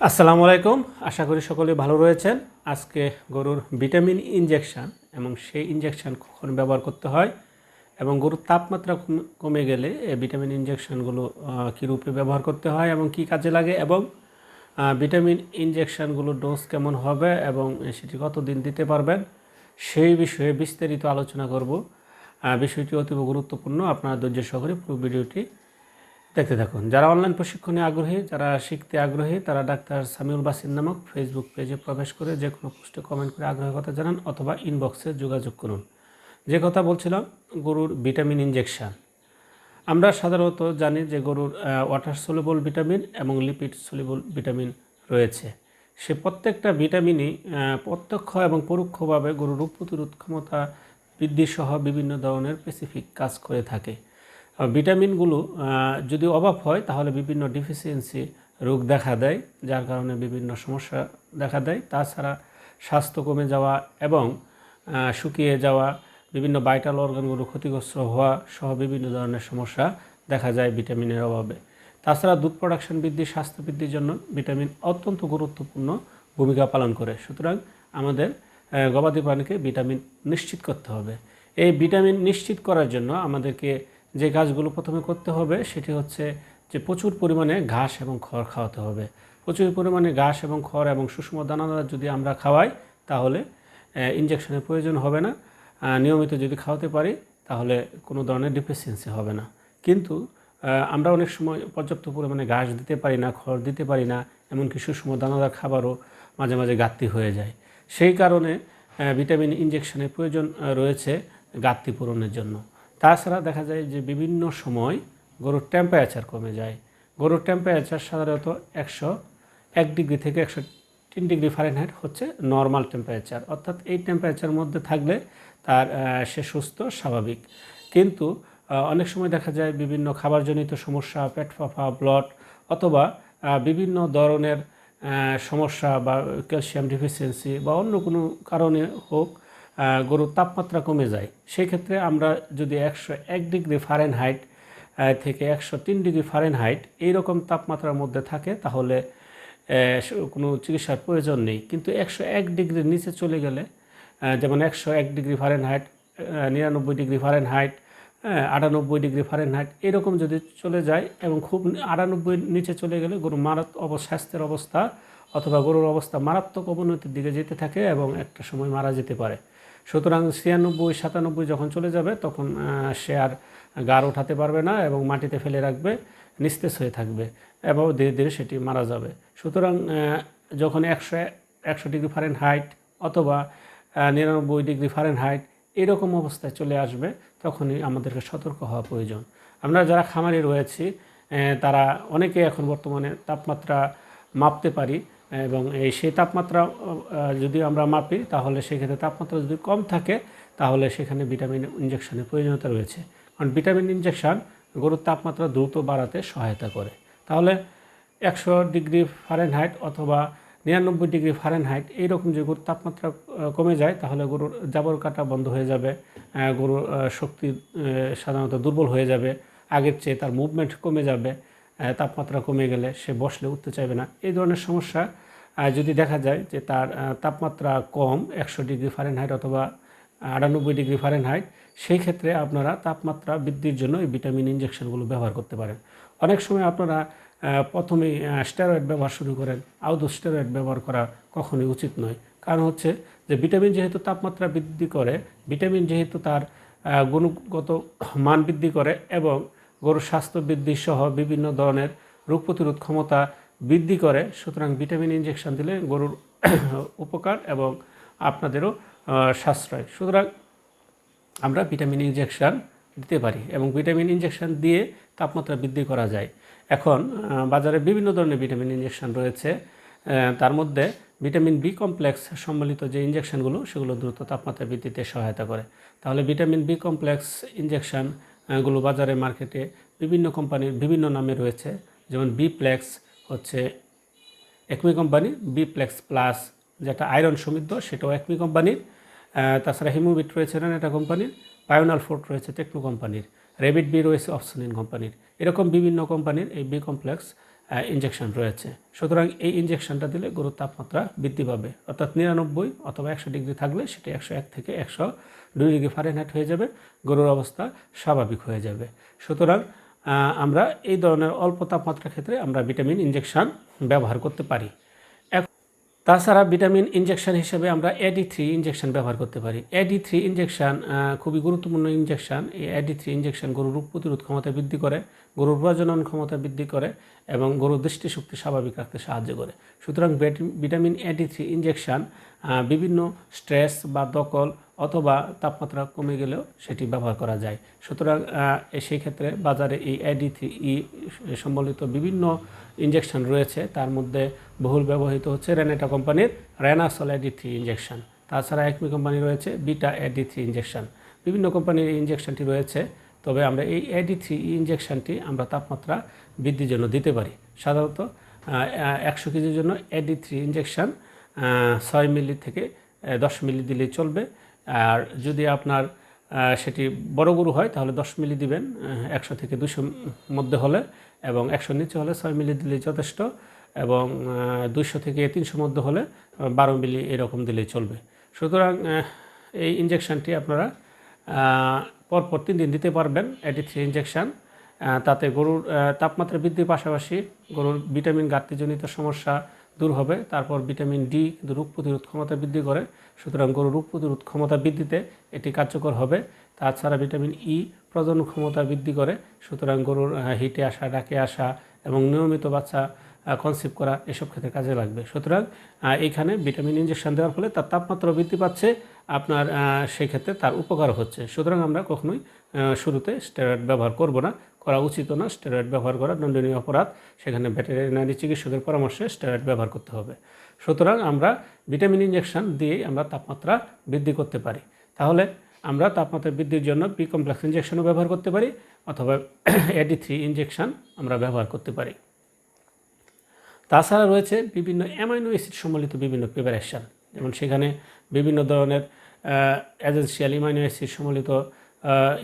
আসসালামু আলাইকুম। আশা করি সকলে ভালো রয়েছেন। আজকে গরুর ভিটামিন ইনজেকশন এবং সেই ইনজেকশন কখন ব্যবহার করতে হয় এবং গরুর তাপমাত্রা কমে গেলে এই ভিটামিন ইনজেকশনগুলো কী রূপে ব্যবহার করতে হয় এবং কি কাজে লাগে এবং ভিটামিন ইনজেকশনগুলোর ডোজ কেমন হবে এবং সেটি কতদিন দিতে পারবেন সেই বিষয়ে বিস্তারিত আলোচনা করব। বিষয়টি অতীব গুরুত্বপূর্ণ। আপনারা ধৈর্য সহকারে পুরো ভিডিওটি দেখতে থাকুন। যারা অনলাইন প্রশিক্ষণে আগ্রহী, যারা শিখতে আগ্রহী, তারা ডাক্তার সামিউল বাসির নামক ফেসবুক পেজে প্রবেশ করে যে কোনো পোস্টে কমেন্ট করে আগ্রহের কথা জানান অথবা ইনবক্সে যোগাযোগ করুন। যে কথা বলছিলাম, গরুর ভিটামিন ইনজেকশন আমরা সাধারণত জানি যে গরুর ওয়াটার সলিবল ভিটামিন এবং লিপিড সলিবল ভিটামিন রয়েছে। সে প্রত্যেকটা ভিটামিনই প্রত্যক্ষ এবং পরোক্ষভাবে গরুর রোগ প্রতিরোধ ক্ষমতা বৃদ্ধিসহ বিভিন্ন ধরনের স্পেসিফিক কাজ করে থাকে। ভিটামিনগুলো যদি অভাব হয়, তাহলে বিভিন্ন ডিফিসিয়েন্সি রোগ দেখা দেয়, যার কারণে বিভিন্ন সমস্যা দেখা দেয়। তাছাড়া স্বাস্থ্য কমে যাওয়া এবং শুকিয়ে যাওয়া, বিভিন্ন ভাইটাল অর্গানগুলো ক্ষতিগ্রস্ত হওয়া সহ বিভিন্ন ধরনের সমস্যা দেখা যায় ভিটামিনের অভাবে। তাছাড়া দুধ প্রোডাকশন বৃদ্ধি, স্বাস্থ্য বৃদ্ধির জন্য ভিটামিন অত্যন্ত গুরুত্বপূর্ণ ভূমিকা পালন করে। সুতরাং আমাদের গবাদি প্রাণীকে ভিটামিন নিশ্চিত করতে হবে। এই ভিটামিন নিশ্চিত করার জন্য আমাদেরকে যে গাছগুলো প্রথমে করতে হবে সেটি হচ্ছে যে প্রচুর পরিমাণে ঘাস এবং খড় খাওয়াতে হবে। প্রচুর পরিমাণে ঘাস এবং খড় এবং সুষম দানাদার যদি আমরা খাওয়াই, তাহলে ইঞ্জেকশনের প্রয়োজন হবে না। নিয়মিত যদি খাওয়াতে পারি, তাহলে কোনো ধরনের ডিফিসিয়েন্সি হবে না। কিন্তু আমরা অনেক সময় পর্যাপ্ত পরিমাণে ঘাস দিতে পারি না, খড় দিতে পারি না, এমনকি সুষম দানাদার খাবারও মাঝে মাঝে ঘাটতি হয়ে যায়। সেই কারণে ভিটামিন ইঞ্জেকশনের প্রয়োজন রয়েছে ঘাটতি পূরণের জন্য। তাছাড়া দেখা যায় যে বিভিন্ন সময় গরুর টেম্পারেচার কমে যায়। গরুর টেম্পারেচার সাধারণত একশো এক ডিগ্রি থেকে একশো তিন ডিগ্রি ফারেনহাইট হচ্ছে নর্মাল টেম্পারেচার অর্থাৎ এই টেম্পারেচার মধ্যে থাকলে তার সে সুস্থ, স্বাভাবিক। কিন্তু অনেক সময় দেখা যায় বিভিন্ন খাবারজনিত সমস্যা, পেট ফাঁপা ব্লড অথবা বিভিন্ন ধরনের সমস্যা বা ক্যালসিয়াম ডিফিসিয়েন্সি বা অন্য কোনো কারণে হোক গরুর তাপমাত্রা কমে যায়। সেই ক্ষেত্রে আমরা যদি একশো এক ডিগ্রি ফারেনহাইট থেকে একশো তিন ডিগ্রি ফারেনহাইট এইরকম তাপমাত্রার মধ্যে থাকে, তাহলে কোনো চিকিৎসার প্রয়োজন নেই। কিন্তু একশো এক ডিগ্রির নিচে চলে গেলে যেমন একশো এক ডিগ্রি ফারেনহাইট নিরানব্বই ডিগ্রি ফারেনহাইট আটানব্বই ডিগ্রি ফারেনহাইট এরকম যদি চলে যায় এবং খুব আটানব্বই নিচে চলে গেলে গরু মারাত্মক স্বাস্থ্যের অবস্থা অথবা গরুর অবস্থা মারাত্মক অবনতির দিকে যেতে থাকে এবং একটা সময় মারা যেতে পারে। সুতরাং ছিয়ানব্বই, সাতানব্বই যখন চলে যাবে, তখন সে আর গাড় ওঠাতে পারবে না এবং মাটিতে ফেলে রাখবে, নিস্তেজ হয়ে থাকবে এবং ধীরে ধীরে সেটি মারা যাবে। সুতরাং যখন একশো একশো ডিগ্রি ফারেন হাইট অথবা নিরানব্বই ডিগ্রি ফারেন হাইট এরকম অবস্থায় চলে আসবে, তখনই আমাদেরকে সতর্ক হওয়া প্রয়োজন। আমরা যারা খামারে রয়েছি তারা অনেকে এখন বর্তমানে তাপমাত্রা মাপতে পারি এবং এই সেই তাপমাত্রা যদি আমরা মাপি, তাহলে সেক্ষেত্রে তাপমাত্রা যদি কম থাকে, তাহলে সেখানে ভিটামিন ইঞ্জেকশনের প্রয়োজনীয়তা রয়েছে। কারণ ভিটামিন ইঞ্জেকশন গরুর তাপমাত্রা দ্রুত বাড়াতে সহায়তা করে। তাহলে একশো ডিগ্রি ফারেনহাইট অথবা নিরানব্বই ডিগ্রি ফারেনহাইট এইরকম যে গরুর তাপমাত্রা কমে যায়, তাহলে গরুর জাবর কাটা বন্ধ হয়ে যাবে গরুর শক্তি সাধারণত দুর্বল হয়ে যাবে, আগের চেয়ে তার মুভমেন্ট কমে যাবে তাপমাত্রা কমে গেলে সে বসলে উঠতে চাইবে না। এই ধরনের সমস্যা যদি দেখা যায় যে তার তাপমাত্রা কম একশো ডিগ্রি ফারেনহাইট অথবা আটানব্বই ডিগ্রি ফারেনহাইট সেই ক্ষেত্রে আপনারা তাপমাত্রা বৃদ্ধির জন্য এই ভিটামিন ইঞ্জেকশনগুলো ব্যবহার করতে পারেন। অনেক সময় আপনারা আহ, প্রথমেই স্টেরয়েড ব্যবহার শুরু করেন। আউদো স্টেরয়েড ব্যবহার করা কখনোই উচিত নয়। কারণ হচ্ছে যে ভিটামিন যেহেতু তাপমাত্রা বৃদ্ধি করে ভিটামিন যেহেতু তার গুণগত মান বৃদ্ধি করে এবং গরুর স্বাস্থ্য বৃদ্ধি সহ বিভিন্ন ধরনের রোগ প্রতিরোধ ক্ষমতা বৃদ্ধি করে। সুতরাং ভিটামিন ইঞ্জেকশন দিলে গরুর উপকার এবং আপনাদেরও সাশ্রয়। সুতরাং আমরা ভিটামিন ইনজেকশন দিতে পারি এবং ভিটামিন ইনজেকশন দিয়ে তাপমাত্রা বৃদ্ধি করা যায়। এখন বাজারে বিভিন্ন ধরনের ভিটামিন ইনজেকশন রয়েছে। তার মধ্যে ভিটামিন বি কমপ্লেক্স সম্বলিত যে ইনজেকশনগুলো, সেগুলো দ্রুত তাপমাত্রা বৃদ্ধিতে সহায়তা করে। তাহলে ভিটামিন বি কমপ্লেক্স ইনজেকশন গুলো বাজারে মার্কেটে বিভিন্ন কোম্পানির বিভিন্ন নামে রয়েছে। যেমন বিপ্লেক্স হচ্ছে একমি কোম্পানি বিপ্লেক্স প্লাস যেটা আয়রন সমৃদ্ধ, সেটাও একমি কোম্পানির। তাছাড়া হিমোবিট রয়েছে একটা কোম্পানির পায়োনাল ফোর্ট রয়েছে টেকনো কোম্পানির, রেবিট বি রয়েছে অপসনিন কোম্পানির। এরকম বিভিন্ন কোম্পানির এই বি কমপ্লেক্স ইঞ্জেকশন রয়েছে। সুতরাং এই ইঞ্জেকশনটা দিলে গরুর তাপমাত্রা বৃদ্ধি পাবে। অর্থাৎ নিরানব্বই অথবা একশো ডিগ্রি থাকলে সেটা একশো এক থেকে একশো দুই ডিগ্রি ফারেনহাইট হয়ে যাবে। গরুর অবস্থা স্বাভাবিক হয়ে যাবে। সুতরাং আমরা এই ধরনের অল্প তাপমাত্রার ক্ষেত্রে আমরা ভিটামিন ইঞ্জেকশন ব্যবহার করতে পারি। তাছাড়া ভিটামিন ইনজেকশন হিসেবে আমরা এডি থ্রি ইঞ্জেকশন ব্যবহার করতে পারি। এডি থ্রি ইঞ্জেকশন খুবই গুরুত্বপূর্ণ ইঞ্জেকশন এই এডি থ্রি ইঞ্জেকশন গরুর রোগ প্রতিরোধ ক্ষমতা বৃদ্ধি করে, গরুর প্রজনন ক্ষমতা বৃদ্ধি করে এবং গরুর দৃষ্টিশক্তি স্বাভাবিক রাখতে সাহায্য করে। সুতরাং vitamin A D three injection বিভিন্ন স্ট্রেস বা দকল অথবা তাপমাত্রা কমে গেলেও সেটি ব্যবহার করা যায়। সুতরাং সেই ক্ষেত্রে বাজারে এই এডি থ্রি ই সম্বলিত বিভিন্ন ইঞ্জেকশন রয়েছে। তার মধ্যে বহুল ব্যবহৃত হচ্ছে রেনেটা কোম্পানির রেনাসল এডি থ্রি ইঞ্জেকশন তাছাড়া একমি কোম্পানি রয়েছে বিটা এডি থ্রি ইঞ্জেকশন বিভিন্ন কোম্পানির এই ইঞ্জেকশনটি রয়েছে। তবে আমরা এই এডি থ্রি ইঞ্জেকশনটি আমরা তাপমাত্রা বৃদ্ধির জন্য দিতে পারি। সাধারণত একশো কেজির জন্য এডি থ্রি ইঞ্জেকশন ছয় মিলি থেকে দশ মিলি দিলেই চলবে। আর যদি আপনার সেটি বড় গরু হয়, তাহলে দশ মিলি দিবেন একশো থেকে দুশো মধ্যে হলে এবং একশো নিচে হলে ছয় মিলি দিলেই যথেষ্ট এবং দুশো থেকে তিনশো মধ্যে হলে বারো মিলি এরকম দিলেই চলবে। সুতরাং এই ইঞ্জেকশনটি আপনারা পরপর তিন দিন দিতে পারবেন। এটি থ্রি ইঞ্জেকশন তাতে গরুর তাপমাত্রা বৃদ্ধির পাশাপাশি গরুর ভিটামিন ঘাটতিজনিত সমস্যা দূর হবে। তারপর ভিটামিন ডি কিন্তু রোগ প্রতিরোধ ক্ষমতা বৃদ্ধি করে। সুতরাং গরু রোগ প্রতিরোধ ক্ষমতা বৃদ্ধিতে এটি কার্যকর হবে। তাছাড়া ভিটামিন ই প্রজনন ক্ষমতা বৃদ্ধি করে। সুতরাং গরুর হিটে আসা, ডাকে আসা এবং নিয়মিত বাচ্চা কনসিভ করা এসব ক্ষেত্রে কাজে লাগবে। সুতরাং আহ, এইখানে ভিটামিন ইঞ্জেকশন দেওয়ার ফলে তার তাপমাত্রা বৃদ্ধি পাচ্ছে আপনার আহ, সেই ক্ষেত্রে তার উপকার হচ্ছে। সুতরাং আমরা কখনোই শুরুতে স্টেরয়েড ব্যবহার করব না করা উচিত না স্টেরয়েড ব্যবহার করা দণ্ডনীয় অপরাধ। সেখানে ভেটেরিনারি চিকিৎসকের পরামর্শে স্টেরয়েড ব্যবহার করতে হবে। সুতরাং আমরা ভিটামিন ইঞ্জেকশন দিয়েই আমরা তাপমাত্রা বৃদ্ধি করতে পারি। তাহলে আমরা তাপমাত্রা বৃদ্ধির জন্য পি কমপ্লেক্স ইঞ্জেকশনও ব্যবহার করতে পারি অথবা এডি থ্রি ইঞ্জেকশন আমরা ব্যবহার করতে পারি। তাছাড়া রয়েছে বিভিন্ন অ্যামাইনো অ্যাসিড সম্বলিত বিভিন্ন প্রিপারেশন। যেমন সেখানে বিভিন্ন ধরনের এজেন্সিয়াল ইমাইনো অ্যাসিড সম্বলিত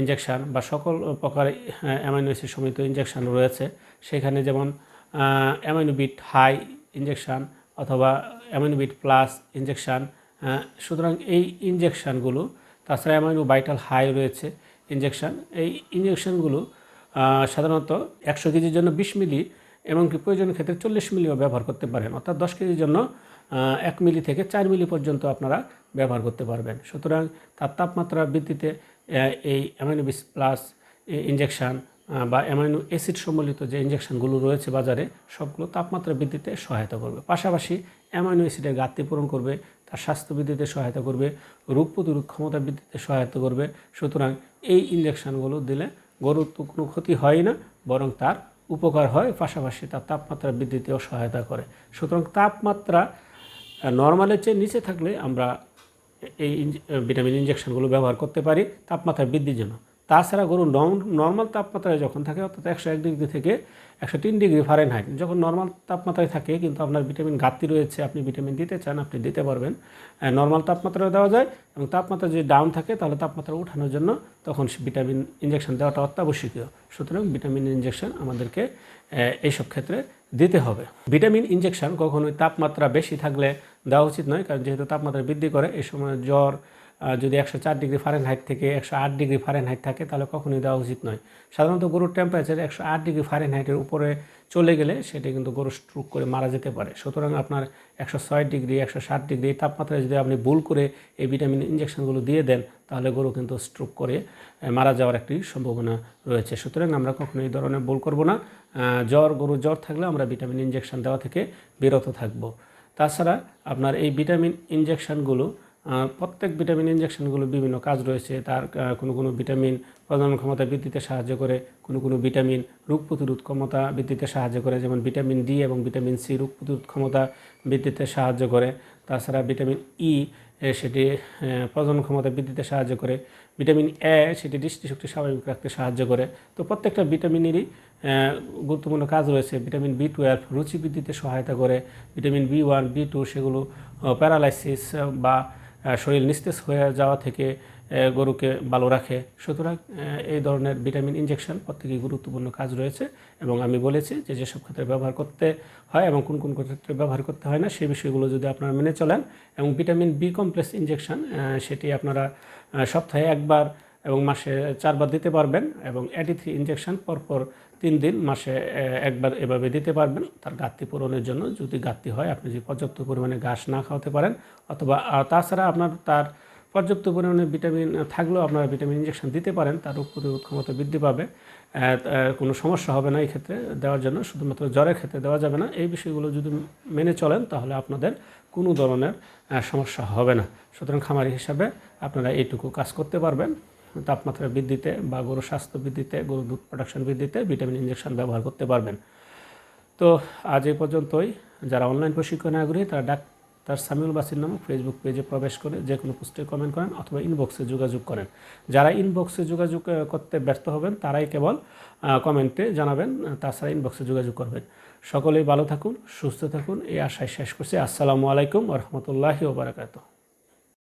ইঞ্জেকশন বা সকল প্রকার অ্যামাইনো অ্যাসিড সম্বলিত ইঞ্জেকশন রয়েছে। সেখানে যেমন অ্যামাইনোবিট হাই ইঞ্জেকশন অথবা অ্যামাইনোবিট প্লাস ইঞ্জেকশন সুতরাং এই ইঞ্জেকশনগুলো তাছাড়া অ্যামাইনো ভাইটাল হাই রয়েছে ইঞ্জেকশন এই ইঞ্জেকশনগুলো সাধারণত একশো কেজির জন্য বিশ মিলি এমনকি প্রয়োজনের ক্ষেত্রে চল্লিশ মিলিও ব্যবহার করতে পারেন। অর্থাৎ দশ কেজির জন্য এক মিলি থেকে চার মিলি পর্যন্ত আপনারা ব্যবহার করতে পারবেন। সুতরাং তার তাপমাত্রা বৃদ্ধিতে এই অ্যামাইনোবিস প্লাস ইঞ্জেকশন বা অ্যামাইনো অ্যাসিড সম্বলিত যে ইঞ্জেকশনগুলো রয়েছে বাজারে, সবগুলো তাপমাত্রা বৃদ্ধিতে সহায়তা করবে। পাশাপাশি অ্যামাইনো অ্যাসিডের ঘাটতি পূরণ করবে, তার স্বাস্থ্য বৃদ্ধিতে সহায়তা করবে, রোগ প্রতিরোধ ক্ষমতা বৃদ্ধিতে সহায়তা করবে। সুতরাং এই ইঞ্জেকশনগুলো দিলে গরুর তো কোনো ক্ষতি হয় না, বরং তার উপকার হয়, পাশাপাশি তার তাপমাত্রা বৃদ্ধিতেও সহায়তা করে। সুতরাং তাপমাত্রা নর্মালের চেয়ে নিচে থাকলে আমরা এই ভিটামিন ইঞ্জেকশনগুলো ব্যবহার করতে পারি, তাপমাত্রা বৃদ্ধির জন্য। তাছাড়া গরু নর্মাল তাপমাত্রায় যখন থাকে, অর্থাৎ একশো এক ডিগ্রি থেকে একশো তিন ডিগ্রি ফারেনহাইট যখন নর্মাল তাপমাত্রায় থাকে, কিন্তু আপনার ভিটামিন ঘাটতি রয়েছে, আপনি ভিটামিন দিতে চান, আপনি দিতে পারবেন। নর্মাল তাপমাত্রায় দেওয়া যায় এবং তাপমাত্রা যদি ডাউন থাকে, তাহলে তাপমাত্রা উঠানোর জন্য তখন ভিটামিন ইঞ্জেকশন দেওয়াটা অত্যাবশ্যকীয়। সুতরাং ভিটামিন ইঞ্জেকশন আমাদেরকে এইসব ক্ষেত্রে দিতে হবে। ভিটামিন ইঞ্জেকশন কখনোই তাপমাত্রা বেশি থাকলে দেওয়া উচিত নয়, কারণ যেহেতু তাপমাত্রা বৃদ্ধি করে এই সময় জ্বর যদি একশো চার ডিগ্রি ফারেনহাইট থেকে একশো আট ডিগ্রি ফারেনহাইট থাকে, তাহলে কখনোই দেওয়া উচিত নয়। সাধারণত গরুর টেম্পারেচার একশো আট ডিগ্রি ফারেনহাইটের উপরে চলে গেলে সেটি কিন্তু গরু স্ট্রোক করে মারা যেতে পারে। সুতরাং আপনার একশো ছয় ডিগ্রি, একশো ষাট ডিগ্রি এই তাপমাত্রায় যদি আপনি ভুল করে এই ভিটামিন ইঞ্জেকশনগুলো দিয়ে দেন, তাহলে গরু কিন্তু স্ট্রোক করে মারা যাওয়ার একটি সম্ভাবনা রয়েছে। সুতরাং আমরা কখনো এই ধরনের ভুল করব না। জ্বর, গরুর জ্বর থাকলে আমরা ভিটামিন ইঞ্জেকশন দেওয়া থেকে বিরত থাকব। তাছাড়া আপনার এই ভিটামিন ইঞ্জেকশনগুলো প্রত্যেক ভিটামিন ইঞ্জেকশনগুলো বিভিন্ন কাজ রয়েছে। তার কোনো কোনো ভিটামিন প্রজনন ক্ষমতা বৃদ্ধিতে সাহায্য করে, কোনো কোনো ভিটামিন রোগ প্রতিরোধ ক্ষমতা বৃদ্ধিতে সাহায্য করে, যেমন ভিটামিন ডি এবং ভিটামিন সি রোগ প্রতিরোধ ক্ষমতা বৃদ্ধিতে সাহায্য করে। তাছাড়া ভিটামিন ই সেটি প্রজনন ক্ষমতা বৃদ্ধিতে সাহায্য করে। ভিটামিন এ, সেটি দৃষ্টিশক্তি স্বাভাবিক রাখতে সাহায্য করে। তো প্রত্যেকটা ভিটামিনেরই গুরুত্বপূর্ণ কাজ রয়েছে। ভিটামিন বি টুয়েলভ রুচি বৃদ্ধিতে সহায়তা করে। Vitamin B one, B two, সেগুলো প্যারালাইসিস বা শরীর নিস্তেজ হয়ে যাওয়া থেকে গরুকে ভালো রাখে। সুতরাং এই ধরনের ভিটামিন ইনজেকশন প্রত্যেকেই গুরুত্বপূর্ণ কাজ রয়েছে এবং আমি বলেছি যে, যেসব ক্ষেত্রে ব্যবহার করতে হয় এবং কোন কোন ক্ষেত্রে ব্যবহার করতে হয় না, সেই বিষয়গুলো যদি আপনারা মেনে চলেন এবং ভিটামিন বি কমপ্লেক্স ইনজেকশন সেটি আপনারা সপ্তাহে একবার এবং মাসে চারবার দিতে পারবেন এবং এডি থ্রি ইনজেকশন পরপর তিন দিন মাসে একবার এভাবে দিতে পারবেন। তার ঘাটতি পূরণের জন্য যদি ঘাটতি হয়, আপনি যদি পর্যাপ্ত পরিমাণে ঘাস না খাওয়াতে পারেন, অথবা তাছাড়া আপনার, তার পর্যাপ্ত পরিমাণে ভিটামিন থাকলেও আপনারা ভিটামিন ইনজেকশন দিতে পারেন, তার রোগ প্রতিরোধ ক্ষমতা বৃদ্ধি পাবে। কোনো সমস্যা হবে না এই ক্ষেত্রে দেওয়ার জন্য, শুধুমাত্র জ্বরের ক্ষেত্রে দেওয়া যাবে না। এই বিষয়গুলো যদি মেনে চলেন, তাহলে আপনাদের কোনো ধরনের সমস্যা হবে না। সুতরাং খামারি হিসাবে আপনারা এইটুকু কাজ করতে পারবেন। তাপমাত্রা বৃদ্ধিতে বা গরুর স্বাস্থ্য বৃদ্ধিতে, গরুর দুধ প্রোডাকশন বৃদ্ধিতে ভিটামিন ইনজেকশন ব্যবহার করতে পারবেন। তো আজ এই পর্যন্তই। যারা অনলাইন প্রশিক্ষণে আগ্রহী, তারা ডাক্তার সামিউল বাসির নামক ফেসবুক পেজে প্রবেশ করে যে কোনো পোস্টে কমেন্ট করেন অথবা ইনবক্সে যোগাযোগ করেন। যারা ইনবক্সে যোগাযোগ করতে ব্যর্থ হবেন, তারাই কেবল কমেন্টে জানাবেন, তাছাড়া ইনবক্সে যোগাযোগ করবেন। সকলেই ভালো থাকুন, সুস্থ থাকুন, এই আশায় শেষ করছি। আসসালামু আলাইকুম রহমতুল্লাহি ওবরাকাতুহ